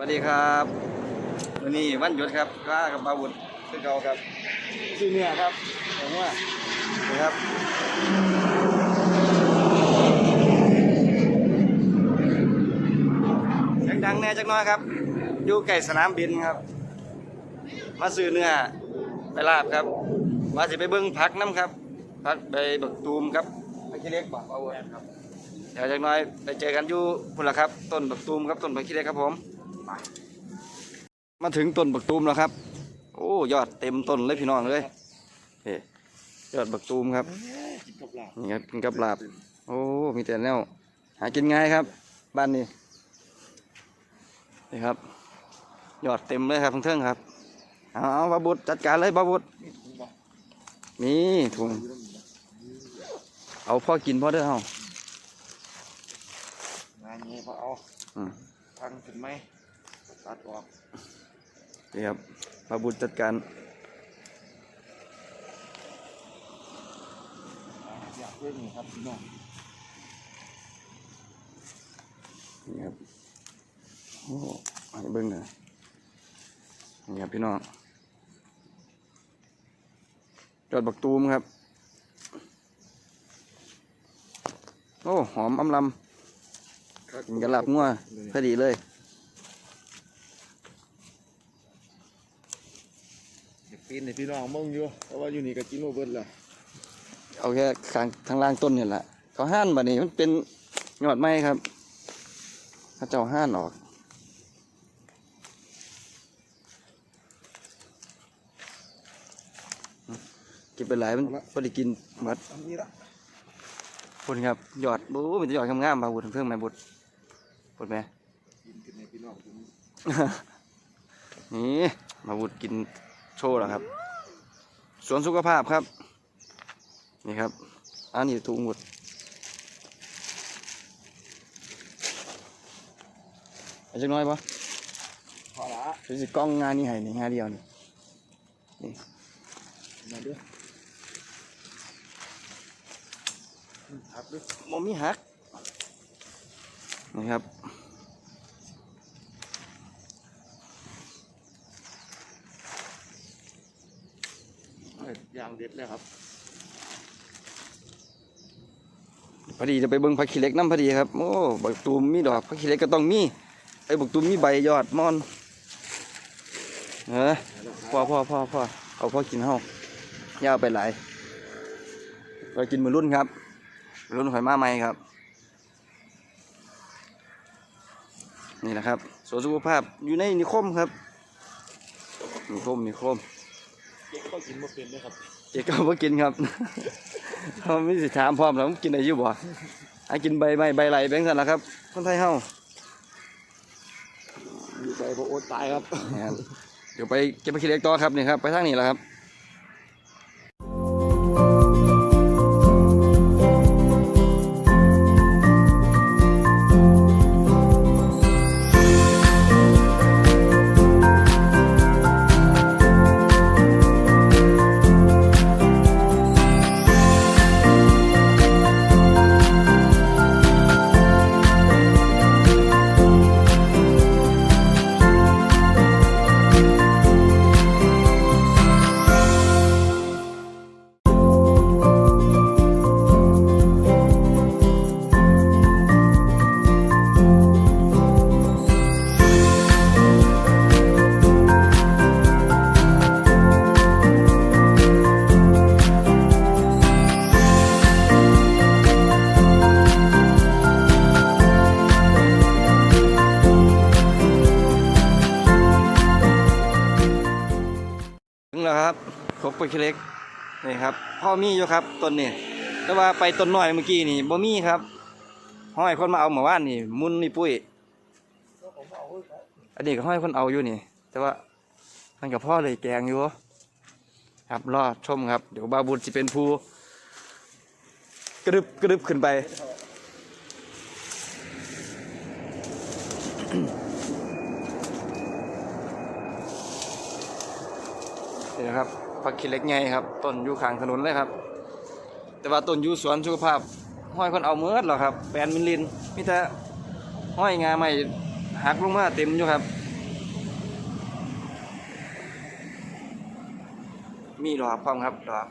สวัสดีครับวันนี้วันหยุดครับก็กับบาวุฒคือเก่าครับชื่อเนี่ยครับผมว่านี่ครับเสียงดังแน่จักหน้อยครับ อยู่ใกล้สนามบินครับ มาซื้อเนื้อไปลาบครับว่าจะไปเบิ้งพักน้ำครับพักไปบักตูมครับไปขี้เล็กบอกบาวุฒครับเดี๋ยวจักหน้อยไปเจอกันอยู่พุ่นละครับ ต้นบักตูมครับต้นบักขี้เล็กครับผม มาถึงต้นบักตูมแล้วครับ โอ้ยอดเต็มต้นเลยพี่น้องเลยเฮ้ยอดบักตูมครับนี่ครับกินกับลาบ โอ้มีแต่แนวหากินง่ายครับ บ้านนี้นี่ครับยอดเต็มเลยครับทั้งเทิงครับ เอาเอาบาบุตรจัดการเลยบาบุตรนี่ถุงเอาพ่อกินพ่อเด้อเฮางานนี้พอเอาอืมพังถึงไหม ตัดออกนี่ครับบาบุตรจัดการอยากเล่นนี่ครับพี่น้องนี่ครับโอ้ให้เบิ้งหน่อยนี่ครับพี่น้องยอดบักตูมครับ โอ้ หอมอำลำกินกระหลับงัวพอดีเลย อยาก ปีนในพี่น้องมึงอยู่เพราะว่าอยู่นี่ก็กินโอเบิร์ดละเอาแค่ข้างทางล่างต้นนี่แหละเขาห้านบัดนี้มันเป็นยอดไม้ครับเขาเจ้าห้านออกกินไปหลายมันพอได้กินหมดอันนี้ละพุ่นครับยอดบู๊มันจะยอดงามๆมาบุญเพิ่งแม่บุญบุญแม่กินกันในพี่น้องผมนี่มาบุญกิน โชว์แล้วครับ สวนสุขภาพครับ นี่ครับ อันนี้ถุงบุญเอาจักหน้อยปะพอละคือสิกล้องงานนี่ให้นี่งานเดียวนี่มาด้วยทับด้วยมมีหักนี่ครับ ยยางเด็ดเลยครับ พอดีจะไปเบิ่งผักขี้เหล็กน้ำพอดีครับโอ้บักตูมมีดอกผักขี้เหล็กก็ต้องมีไอ้บักตูมมีใบยอดมอนเออพ่อพ่อพ่อพ่อเอาพ่อกินเฮายาเอาไปหลายเรากินมือรุ่นครับรุ่นหอยมาใหม่ครับ นี่แหละครับสวนสุขภาพอยู่ในนิคมครับนิคมนิคม เด็กก็กินมาเป็นเลยครับเจ๊ก็บ่กินครับเขาไม่สิถามพร้อมแล้วกินอะไรอยู่บ่ให้กินใบไม้ใบไหลแบงค์สันละครับคนไทยเฮาอยู่ไปพอโอดตายครับนี่ครับเดี๋ยวไปเก็บไปขี้เหล็กต่อครับนี่ครับไปทางนี้แหละครับ ครับครกไปเล็กนี่ครับพ่อมีอยู่ครับต้นนี้แต่ว่าไปต้นน้อยเมื่อกี้นี่บ่มีครับห้อยคนมาเอาเมื่อวานนี่ มุนนี่ปุ้ยอันนี้ก็ห้อยคนเอาอยู่นี่ แต่ว่ามันกับพ่อเลยแกงอยู่ครับรอชมครับ เดี๋ยวบาบุญจะเป็นผู้กระดึบกระดึบขึ้นไป ครับผักขี้เล็กไงครับต้นอยู่ข้างถนนเลยครับ แต่ว่าต้นอยู่สวนสุขภาพห้อยคนเอาเมือดหรอครับแปนมินลินมิเตห้อยงาใหม่หักลงมาเต็มอยู่ครับ มีดอกพร้อมครับดอก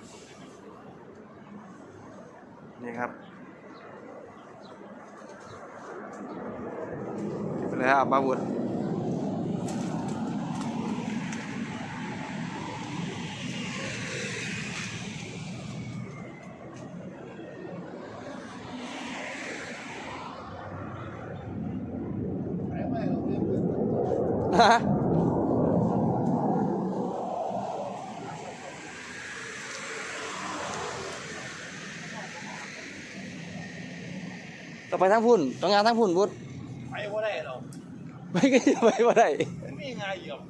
นี่ครับเป็นลยครับบาวุฒ ฮะต่อไปทั้งพุ่นต้องงานทั้งพุ่นพุทธไปว่าได้หรอกไม่ก็จะไปว่าได้ไม่ง่ายหรอก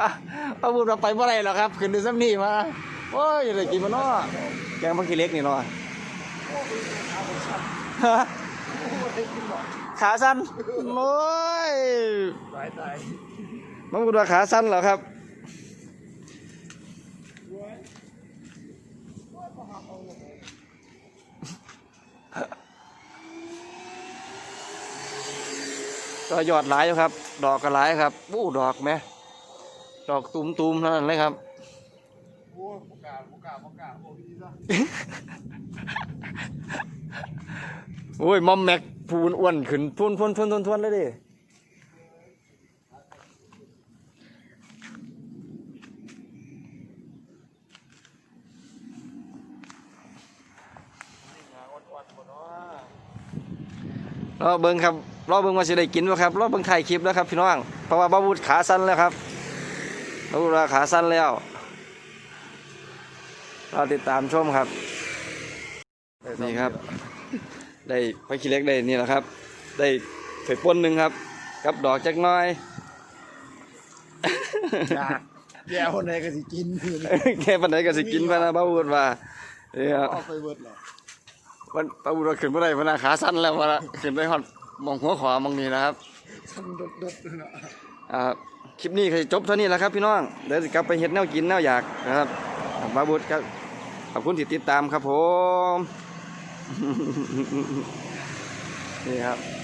อะเอาพุ่นเราไปว่าได้หรอกครับขึ้นดูซ้ำนี่มาโอ้ยอย่าได้กินมันเนาะแกงพักขี้เหล็กนี่เนาะฮะ ขาสั้นโอ้ยตายตายมันคุณว่าขาสั้นเหรอครับก็ยอดหลายอยู่ครับ ดอกก็หลายครับอู้ดอกไหมดอกตุ่มๆนั้นเลยครับ โอ้ยประกาศประกาศประกาโอ้ยซะโอ้ยมอมแม็กพูนอ้วนขึ้นทุนทุนทุนทุนทุนเลยดิรอเบิ้งครับรอเบิ้งว่าสิได้กินบ่ครับรอเบิ้งถ่ายคลิปแล้วครับพี่น้องเพราะว่าบาวุฒขาสั้นแล้วครับบาวุฒว่าขาสั้นแล้ว รอติดตามชมครับ นี่ครับ ได้ไปขี้เล็กได้นี่แหละครับ ได้เผ็ดป่นหนึ่งครับ กับดอกจักหน้อยอยากแย่คนไหนก็สิกินคืนแค่ปันไหนก็สิกินพะนะบาวุฒว่านี่ครับเอาไปเบิดหรอมันบาวุฒว่าขึ้นเมื่อไรพะนะขาสั้นแล้วพะนะขึ้นไปหอดมองหัวขวามองนี่นะครับฉันดดดดๆเนาะอ่าคลิปนี้ก็สิจบเท่านี้แหล้วครับพี่น้องเดี๋ยวสิกลับไปเฮ็ดแนวกินแนวอยากนะครับบาบุตรครับ ขอบคุณที่ติดตามครับผม นี่ครับ